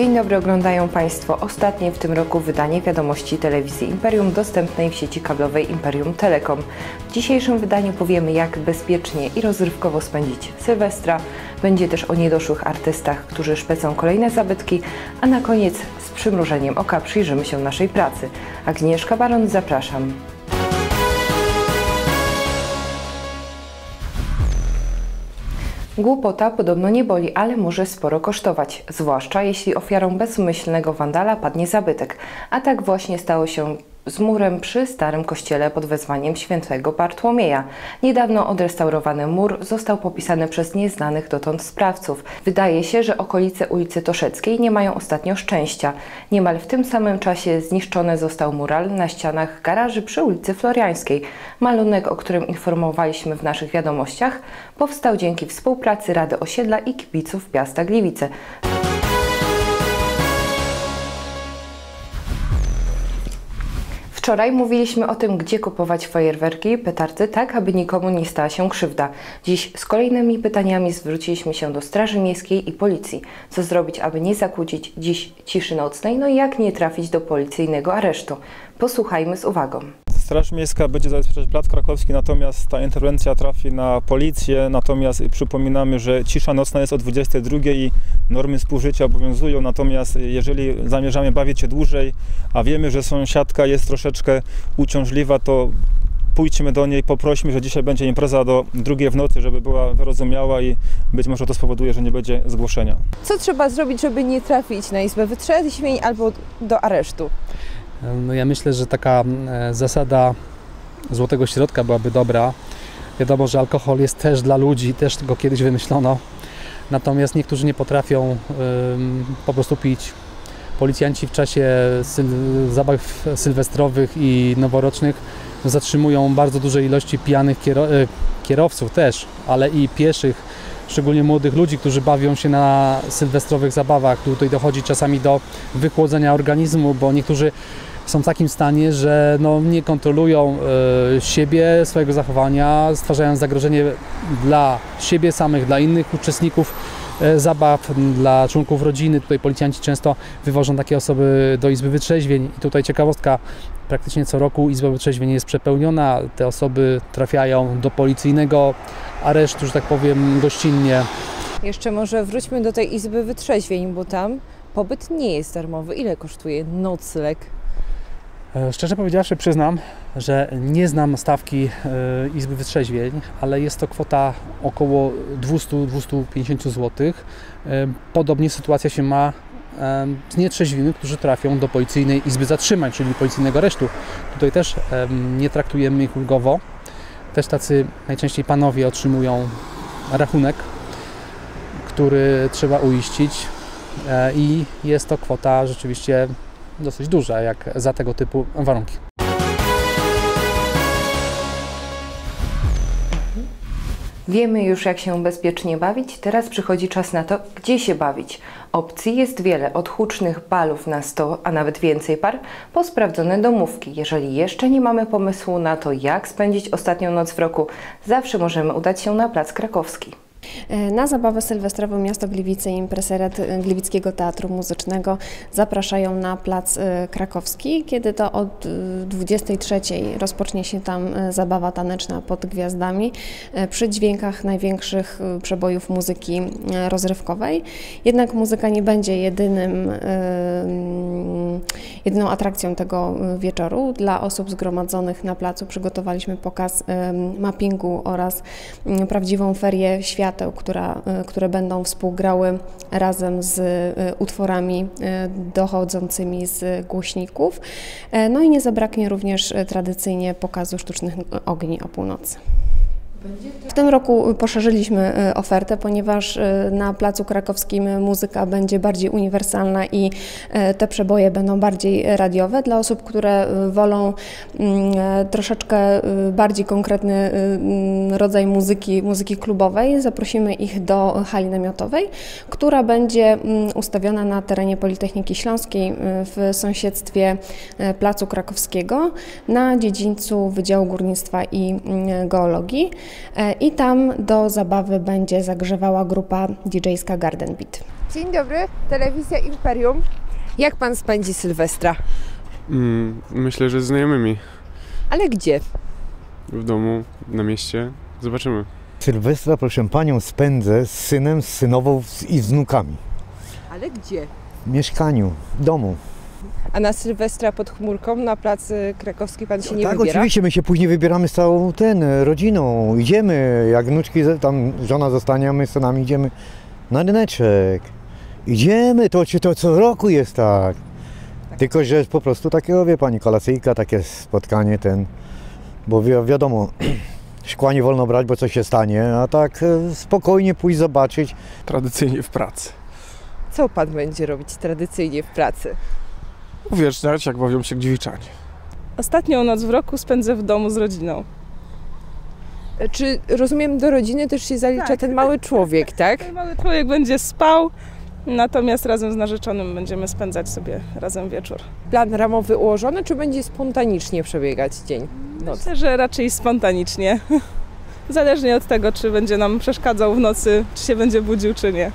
Dzień dobry, oglądają Państwo ostatnie w tym roku wydanie wiadomości telewizji Imperium dostępnej w sieci kablowej Imperium Telekom. W dzisiejszym wydaniu powiemy, jak bezpiecznie i rozrywkowo spędzić Sylwestra. Będzie też o niedoszłych artystach, którzy szpecą kolejne zabytki, a na koniec z przymrużeniem oka przyjrzymy się naszej pracy. Agnieszka Baron, zapraszam. Głupota podobno nie boli, ale może sporo kosztować, zwłaszcza jeśli ofiarą bezmyślnego wandala padnie zabytek. A tak właśnie stało się z murem przy starym kościele pod wezwaniem świętego Bartłomieja. Niedawno odrestaurowany mur został popisany przez nieznanych dotąd sprawców. Wydaje się, że okolice ulicy Toszeckiej nie mają ostatnio szczęścia. Niemal w tym samym czasie zniszczony został mural na ścianach garaży przy ulicy Floriańskiej. Malunek, o którym informowaliśmy w naszych wiadomościach, powstał dzięki współpracy Rady Osiedla i kibiców miasta Gliwice. Wczoraj mówiliśmy o tym, gdzie kupować fajerwerki i petardy, tak aby nikomu nie stała się krzywda. Dziś z kolejnymi pytaniami zwróciliśmy się do Straży Miejskiej i Policji. Co zrobić, aby nie zakłócić dziś ciszy nocnej, no i jak nie trafić do policyjnego aresztu. Posłuchajmy z uwagą. Straż Miejska będzie zabezpieczać Plac Krakowski, natomiast ta interwencja trafi na policję. Natomiast przypominamy, że cisza nocna jest o 22 i normy współżycia obowiązują. Natomiast jeżeli zamierzamy bawić się dłużej, a wiemy, że sąsiadka jest troszeczkę uciążliwa, to pójdźmy do niej, poprośmy, że dzisiaj będzie impreza do drugiej w nocy, żeby była wyrozumiała i być może to spowoduje, że nie będzie zgłoszenia. Co trzeba zrobić, żeby nie trafić na izbę wytrzeźwień albo do aresztu? No ja myślę, że taka e, zasada złotego środka byłaby dobra. Wiadomo, że alkohol jest też dla ludzi, też go kiedyś wymyślono. Natomiast niektórzy nie potrafią po prostu pić. Policjanci w czasie syl zabaw sylwestrowych i noworocznych zatrzymują bardzo duże ilości pijanych e, kierowców też, ale i pieszych, szczególnie młodych ludzi, którzy bawią się na sylwestrowych zabawach. Tutaj dochodzi czasami do wychłodzenia organizmu, bo niektórzy są w takim stanie, że no, nie kontrolują e, siebie, swojego zachowania, stwarzają zagrożenie dla siebie samych, dla innych uczestników e, zabaw, dla członków rodziny. Tutaj policjanci często wywożą takie osoby do Izby Wytrzeźwień. I tutaj ciekawostka, praktycznie co roku Izba Wytrzeźwień jest przepełniona. Te osoby trafiają do policyjnego aresztu, że tak powiem, gościnnie. Jeszcze może wróćmy do tej Izby Wytrzeźwień, bo tam pobyt nie jest darmowy. Ile kosztuje nocleg? E, szczerze powiedziawszy, przyznam, że nie znam stawki e, Izby Wytrzeźwień, ale jest to kwota około 200-250 zł. E, podobnie sytuacja się ma z nietrzeźwimi, którzy trafią do policyjnej Izby Zatrzymań, czyli policyjnego aresztu. Tutaj też nie traktujemy ich ulgowo. Też tacy najczęściej panowie otrzymują rachunek, który trzeba uiścić i jest to kwota rzeczywiście dosyć duża jak za tego typu warunki. Wiemy już, jak się bezpiecznie bawić, teraz przychodzi czas na to, gdzie się bawić. Opcji jest wiele, od hucznych balów na 100, a nawet więcej par, po sprawdzone domówki. Jeżeli jeszcze nie mamy pomysłu na to, jak spędzić ostatnią noc w roku, zawsze możemy udać się na Plac Krakowski. E, na zabawę sylwestrową miasto Gliwice i impresariat e, Gliwickiego Teatru Muzycznego zapraszają na plac e, krakowski, kiedy to od 23 rozpocznie się tam zabawa taneczna pod gwiazdami przy dźwiękach największych przebojów muzyki rozrywkowej. Jednak muzyka nie będzie jedynym, jedyną atrakcją tego wieczoru. Dla osób zgromadzonych na placu przygotowaliśmy pokaz mappingu oraz prawdziwą ferię świata świateł, która, y, które będą współgrały razem z y, utworami y, dochodzącymi z głośników. E, no i nie zabraknie również tradycyjnie pokazu sztucznych ogni o północy. W tym roku poszerzyliśmy e, ofertę, ponieważ e, na Placu Krakowskim muzyka będzie bardziej uniwersalna i e, te przeboje będą bardziej radiowe. Dla osób, które wolą mm, troszeczkę bardziej konkretny mm, rodzaj muzyki, muzyki klubowej, zaprosimy ich do hali namiotowej, która będzie mm, ustawiona na terenie Politechniki Śląskiej w sąsiedztwie Placu Krakowskiego na dziedzińcu Wydziału Górnictwa i Geologii. E, i tam do zabawy będzie zagrzewała grupa DJ-ska Garden Beat. Dzień dobry, telewizja Imperium. Jak pan spędzi Sylwestra? Mm, myślę, że z znajomymi Ale gdzie? w domu, na mieście. Zobaczymy. Sylwestra, proszę panią, spędzę z synem, z synową i z wnukami. Ale gdzie? W mieszkaniu, w domu. A na Sylwestra pod chmurką na plac krakowski pan się nie tak, wybiera? oczywiście, my się później wybieramy z całą ten, rodziną. Idziemy, jak wnuczki, tam żona zostanie, a my z synami idziemy na ryneczek. Idziemy, to, to co roku jest tak. Tylko, że po prostu takiego, wie pani, kolacyjka, takie spotkanie ten, bo wi wiadomo, szkła nie wolno brać, bo coś się stanie, a tak e, spokojnie pójść zobaczyć. tradycyjnie w pracy. Co pan będzie robić tradycyjnie w pracy? Uwieczniać, jak bawią się gliwiczanie. Ostatnią noc w roku spędzę w domu z rodziną. Czy rozumiem, do rodziny też się zalicza Tak. ten mały człowiek, tak? Mój Mały człowiek będzie spał, natomiast razem z narzeczonym będziemy spędzać sobie razem wieczór. Plan ramowy ułożony, czy będzie spontanicznie przebiegać dzień? Noc. Myślę, że raczej spontanicznie. Zależnie od tego, czy będzie nam przeszkadzał w nocy, czy się będzie budził, czy nie.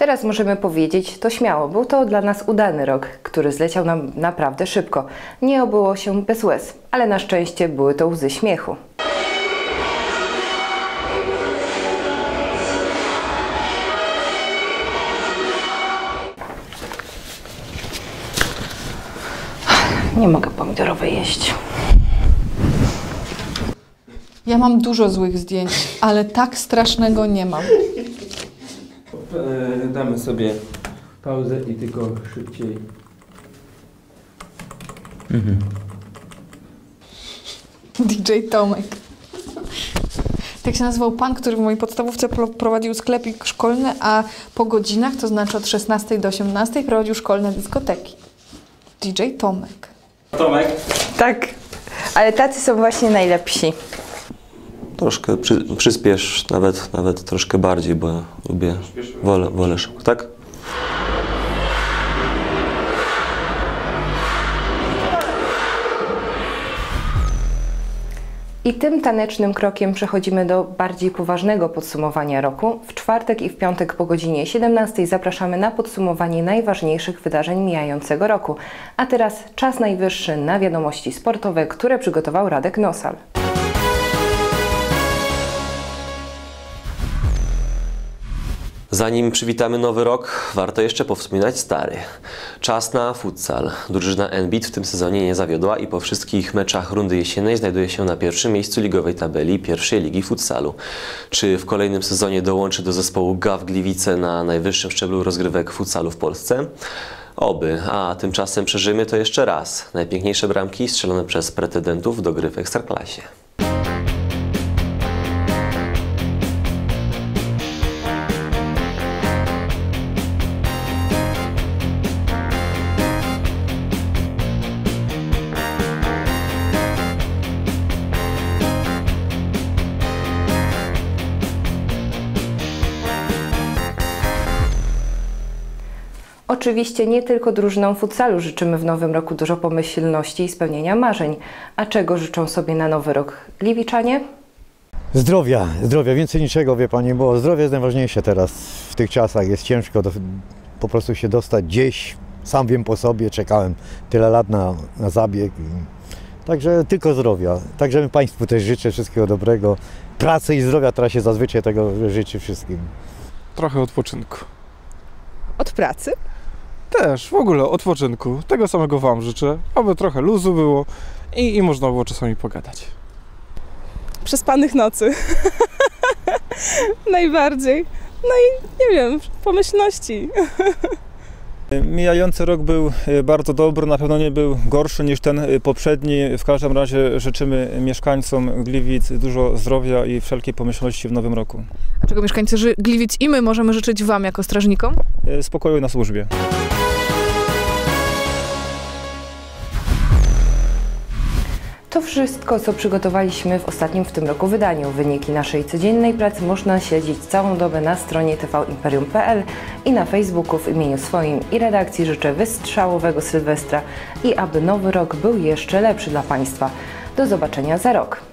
Teraz możemy powiedzieć to śmiało. Był to dla nas udany rok, który zleciał nam naprawdę szybko. Nie obyło się bez łez, ale na szczęście były to łzy śmiechu. Nie mogę pomidorowej jeść. Ja mam dużo złych zdjęć, ale tak strasznego nie mam. Damy sobie pauzę i tylko szybciej. DJ Tomek. Tak się nazywał pan, który w mojej podstawówce pro- prowadził sklepik szkolny, a po godzinach, to znaczy od 16 do 18, prowadził szkolne dyskoteki. DJ Tomek. Tomek. Tak, ale tacy są właśnie najlepsi. Troszkę przy, przyspiesz, nawet, nawet troszkę bardziej, bo lubię, wolę, wolę szybko, tak? I tym tanecznym krokiem przechodzimy do bardziej poważnego podsumowania roku. W czwartek i w piątek po godzinie 17 zapraszamy na podsumowanie najważniejszych wydarzeń mijającego roku. A teraz czas najwyższy na wiadomości sportowe, które przygotował Radek Nosal. Zanim przywitamy nowy rok, warto jeszcze powspominać stary. Czas na futsal. Drużyna NBIT w tym sezonie nie zawiodła i po wszystkich meczach rundy jesiennej znajduje się na pierwszym miejscu ligowej tabeli pierwszej ligi futsalu. Czy w kolejnym sezonie dołączy do zespołu GAW Gliwice na najwyższym szczeblu rozgrywek futsalu w Polsce? Oby, a tymczasem przeżyjmy to jeszcze raz. Najpiękniejsze bramki strzelone przez pretendentów do gry w Ekstraklasie. Oczywiście nie tylko drużynom futsalu życzymy w nowym roku dużo pomyślności i spełnienia marzeń. A czego życzą sobie na nowy rok Gliwiczanie? Zdrowia, zdrowia, więcej niczego, wie pani, bo zdrowie jest najważniejsze teraz w tych czasach. Jest ciężko do, po prostu się dostać gdzieś. Sam wiem po sobie, czekałem tyle lat na, na zabieg. Także tylko zdrowia. Także Państwu też życzę wszystkiego dobrego. Pracy i zdrowia teraz się zazwyczaj tego życzy wszystkim. Trochę odpoczynku. Od pracy? Też, w ogóle odpoczynku. Tego samego Wam życzę, aby trochę luzu było i, i można było czasami pogadać. Przespanych nocy. Najbardziej. No i nie wiem, pomyślności. Mijający rok był e, bardzo dobry, na pewno nie był gorszy niż ten e, poprzedni. W każdym razie życzymy mieszkańcom Gliwic dużo zdrowia i wszelkiej pomyślności w nowym roku. A czego mieszkańcy Gliwic i my możemy życzyć Wam jako strażnikom? E, Spokoju na służbie. To wszystko, co przygotowaliśmy w ostatnim w tym roku wydaniu. Wyniki naszej codziennej pracy można śledzić całą dobę na stronie tvimperium.pl i na Facebooku w imieniu swoim i redakcji życzę wystrzałowego Sylwestra i aby nowy rok był jeszcze lepszy dla Państwa. Do zobaczenia za rok.